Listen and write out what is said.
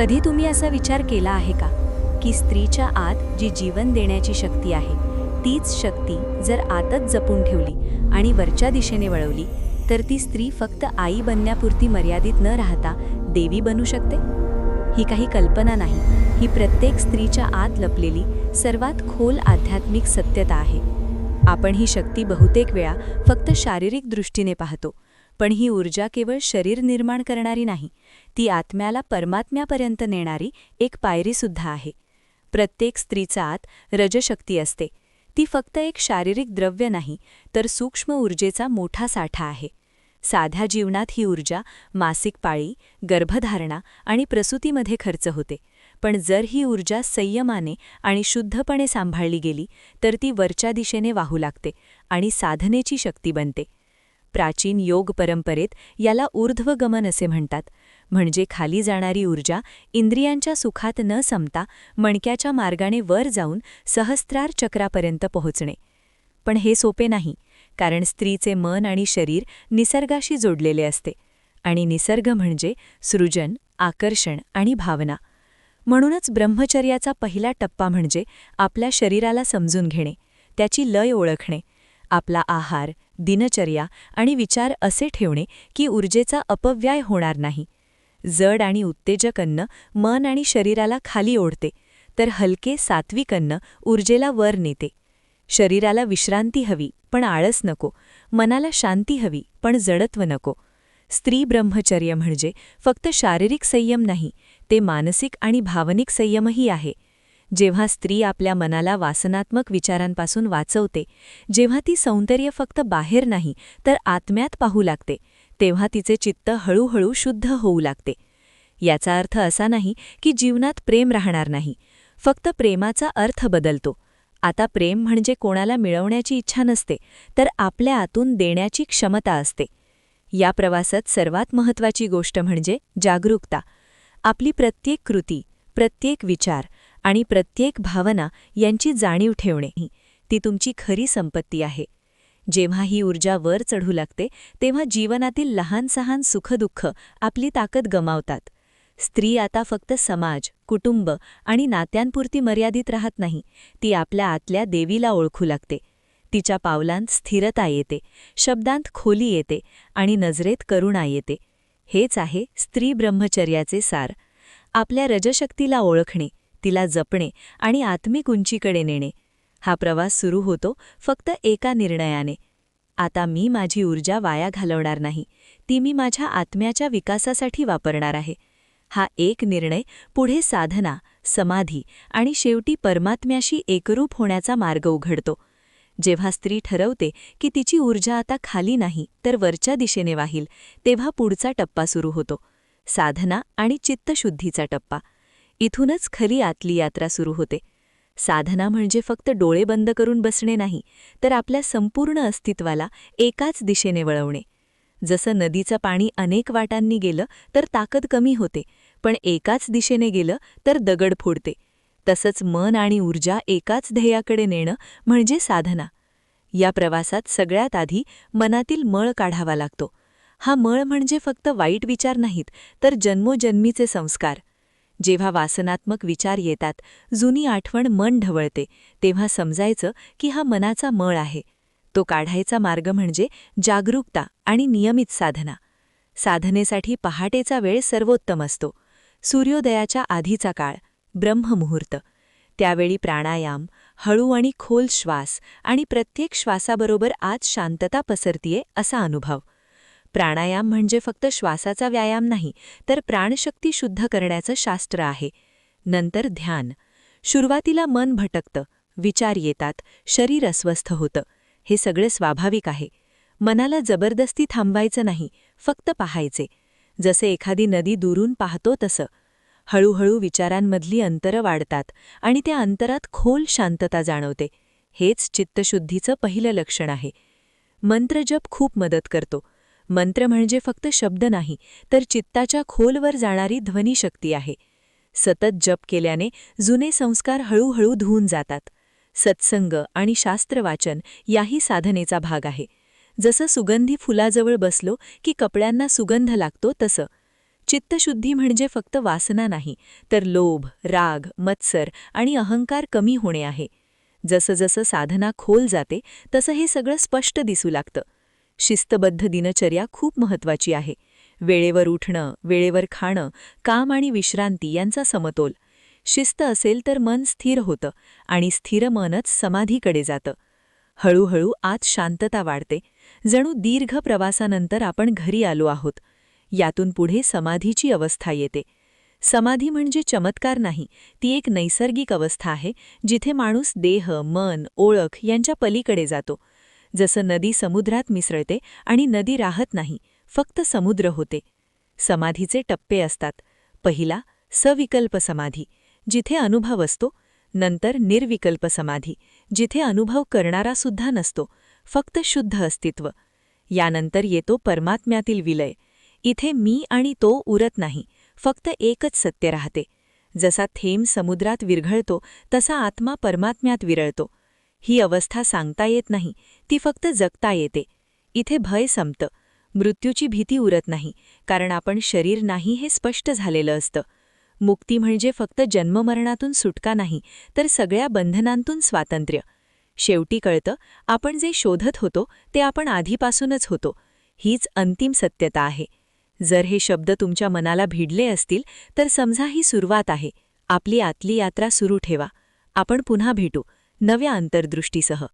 कधी तुम्ही असा विचार केला आहे का? की स्त्रीच्या आत जी जीवन देण्याची शक्ती आहे तीच शक्ती जर आतच जपून ठेवली आणि वरच्या दिशेने वळवली तर ती स्त्री फक्त आई बनण्यापुरती मर्यादित न राहता देवी बनू शकते? ही काही कल्पना नाही. ही प्रत्येक स्त्रीच्या आत लपलेली सर्वात खोल आध्यात्मिक सत्यता आहे. आपण ही शक्ती बहुतेक वेळा फक्त शारीरिक दृष्टीने पाहतो पण ही ऊर्जा केवळ शरीर निर्माण करणारी नाही ती आत्म्याला परमात्म्यापर्यंत नेणारी एक पायरीसुद्धा आहे. प्रत्येक स्त्रीचा आत रजशक्ती असते. ती फक्त एक शारीरिक द्रव्य नाही तर सूक्ष्म ऊर्जेचा मोठा साठा आहे. साध्या जीवनात ही ऊर्जा मासिक पाळी गर्भधारणा आणि प्रसूतीमध्ये खर्च होते. पण जर ही ऊर्जा संयमाने आणि शुद्धपणे सांभाळली गेली तर ती वरच्या दिशेने वाहू लागते आणि साधनेची शक्ती बनते. प्राचीन योग परंपरेत याला ऊर्ध्वगमन असे म्हणतात. म्हणजे खाली जाणारी ऊर्जा इंद्रियांच्या सुखात न संपता मणक्याच्या मार्गाने वर जाऊन सहस्त्रार चक्रापर्यंत पोहोचणे. पण हे सोपे नाही कारण स्त्रीचे मन आणि शरीर निसर्गाशी जोडलेले असते आणि निसर्ग म्हणजे सृजन आकर्षण आणि भावना. म्हणूनच ब्रह्मचर्याचा पहिला टप्पा म्हणजे आपल्या शरीराला समजून घेणे त्याची लय ओळखणे आपला आहार दिनचर्या आणि विचार असे ठेवणे की ऊर्जेचा अपव्यय होणार नाही. जड आणि उत्तेजक अन्न मन आणि शरीराला खाली ओढते तर हलके सात्विक अन्न ऊर्जेला वर नेते. शरीराला विश्रांती हवी पण आळस नको. मनाला शांती हवी पण जडत्व नको. स्त्री ब्रह्मचर्य म्हणजे फक्त शारीरिक संयम नाही ते मानसिक आणि भावनिक संयमही आहे. जेव्हा स्त्री आपल्या मनाला वासनात्मक विचारांपासून वाचवते जेव्हा ती सौंदर्य फक्त बाहेर नाही तर आत्म्यात पाहू लागते तेव्हा तिचे चित्त हळूहळू शुद्ध होऊ लागते. याचा अर्थ असा नाही की जीवनात प्रेम राहणार नाही फक्त प्रेमाचा अर्थ बदलतो. आता प्रेम म्हणजे कोणाला मिळवण्याची इच्छा नसते तर आपल्या आतून देण्याची क्षमता असते. या प्रवासात सर्वात महत्त्वाची गोष्ट म्हणजे जागरूकता. आपली प्रत्येक कृती प्रत्येक विचार आणि प्रत्येक भावना यांची जाणीव ठेवणे ती तुमची खरी संपत्ती आहे. जेव्हा ही ऊर्जा वर चढू लागते तेव्हा जीवनातील लहान सहान सुखदुःख आपली ताकद गमावतात. स्त्री आता फक्त समाज कुटुंब आणि नात्यांपुरती मर्यादित राहत नाही ती आपल्या आतल्या देवीला ओळखू लागते. तिच्या पावलांत स्थिरता येते शब्दांत खोली येते आणि नजरेत करुणा येते. हेच आहे स्त्री ब्रह्मचर्याचे सार. आपल्या रजशक्तीला ओळखणे तिला जपणे आणि आत्मिक उंचीकडे नेणे. हा प्रवास सुरू होतो फक्त एका निर्णयाने. आता मी माझी ऊर्जा वाया घालवणार नाही. ती मी माझ्या आत्म्याच्या विकासासाठी वापरणार आहे. हा एक निर्णय पुढे साधना समाधी आणि शेवटी परमात्म्याशी एकरूप होण्याचा मार्ग उघडतो. जेव्हा स्त्री ठरवते की तिची ऊर्जा आता खाली नाही तर वरच्या दिशेने वाहील तेव्हा पुढचा टप्पा सुरू होतो. साधना आणि चित्तशुद्धीचा टप्पा. इथूनच खरी आतली यात्रा सुरू होते. साधना म्हणजे फक्त डोळे बंद करून बसणे नाही तर आपल्या संपूर्ण अस्तित्वाला एकाच दिशेने वळवणे. जसं नदीचं पाणी अनेक वाटांनी गेलं तर ताकद कमी होते पण एकाच दिशेने गेलं तर दगड फोडते. तसंच मन आणि ऊर्जा एकाच ध्येयाकडे नेणं म्हणजे साधना. या प्रवासात सगळ्यात आधी मनातील मळ काढावा लागतो. हा मळ म्हणजे फक्त वाईट विचार नाहीत तर जन्मोजन्मीचे संस्कार. जेव्हा वासनात्मक विचार येतात जुनी आठवण मन ढवळते तेव्हा समजायचं की हा मनाचा मळ आहे. तो काढायचा मार्ग म्हणजे जागरूकता आणि नियमित साधना. साधनेसाठी पहाटेचा वेळ सर्वोत्तम असतो. सूर्योदयाच्या आधीचा काळ ब्रह्ममुहूर्त. त्यावेळी प्राणायाम हळू आणि खोल श्वास आणि प्रत्येक श्वासाबरोबर आज शांतता पसरतीये असा अनुभव. प्राणायाम म्हणजे फक्त श्वासाचा व्यायाम नाही तर प्राणशक्ती शुद्ध करण्याचं शास्त्र आहे. नंतर ध्यान. सुरुवातीला मन भटकतं विचार येतात शरीर अस्वस्थ होतं. हे सगळे स्वाभाविक आहे. मनाला जबरदस्ती थांबवायचं नाही फक्त पाहायचे. जसे एखादी नदी दुरून पाहतो तसं. हळूहळू विचारांमधली अंतरं वाढतात आणि त्या अंतरात खोल शांतता जाणवते. हेच चित्तशुद्धीचं पहिलं लक्षण आहे. मंत्रजप खूप मदत करतो. मंत्र म्हणजे फक्त शब्द नाही तर चित्ताच्या खोलवर जाणारी ध्वनीशक्ती आहे. सतत जप केल्याने जुने संस्कार हळूहळू धुवून जातात. सत्संग आणि शास्त्रवाचन याही साधनेचा भाग आहे. जसं सुगंधी फुलाजवळ बसलो की कपड्यांना सुगंध लागतो तसं. चित्तशुद्धी म्हणजे फक्त वासना नाही तर लोभ राग मत्सर आणि अहंकार कमी होणे आहे. जसं जसं साधना खोल जाते तसं हे सगळं स्पष्ट दिसू लागतं. शिस्तबद्ध दिनचर्या खूप महत्वाची आहे. वेळेवर उठणं वेळेवर खाणं काम आणि विश्रांती यांचा समतोल. शिस्त असेल तर मन स्थिर होतं आणि स्थिर मनच समाधीकडे जातं. हळूहळू आत शांतता वाढते. जणू दीर्घ प्रवासानंतर आपण घरी आलो आहोत. यातून पुढे समाधीची अवस्था येते. समाधी म्हणजे चमत्कार नाही ती एक नैसर्गिक अवस्था आहे जिथे माणूस देह मन ओळख यांच्या पलीकडे जातो. जसं नदी समुद्रात मिसळते आणि नदी राहत नाही फक्त समुद्र होते. समाधीचे टप्पे असतात. पहिला सविकल्प समाधी जिथे अनुभव असतो. नंतर निर्विकल्प समाधी जिथे अनुभव करणारा सुद्धा नसतो फक्त शुद्ध अस्तित्व. यानंतर येतो परमात्म्यातील विलय. इथे मी आणि तो उरत नाही फक्त एकच सत्य राहते. जसा थेंब समुद्रात विरघळतो तसा आत्मा परमात्म्यात विरळतो. ही अवस्था सांगता येत नाही ती फक्त जगता येते. इथे भय संपतं. मृत्यूची भीती उरत नाही कारण आपण शरीर नाही हे स्पष्ट झालेलं असतं. मुक्ती म्हणजे फक्त जन्ममरणातून सुटका नाही तर सगळ्या बंधनांतून स्वातंत्र्य. शेवटी कळतं आपण जे शोधत होतो ते आपण आधीपासूनच होतो. हीच अंतिम सत्यता आहे. जर हे शब्द तुमच्या मनाला भिडले असतील तर समजा ही सुरुवात आहे. आपली आतली यात्रा सुरू ठेवा. आपण पुन्हा भेटू. नव्या अंतर्दृष्टीसह.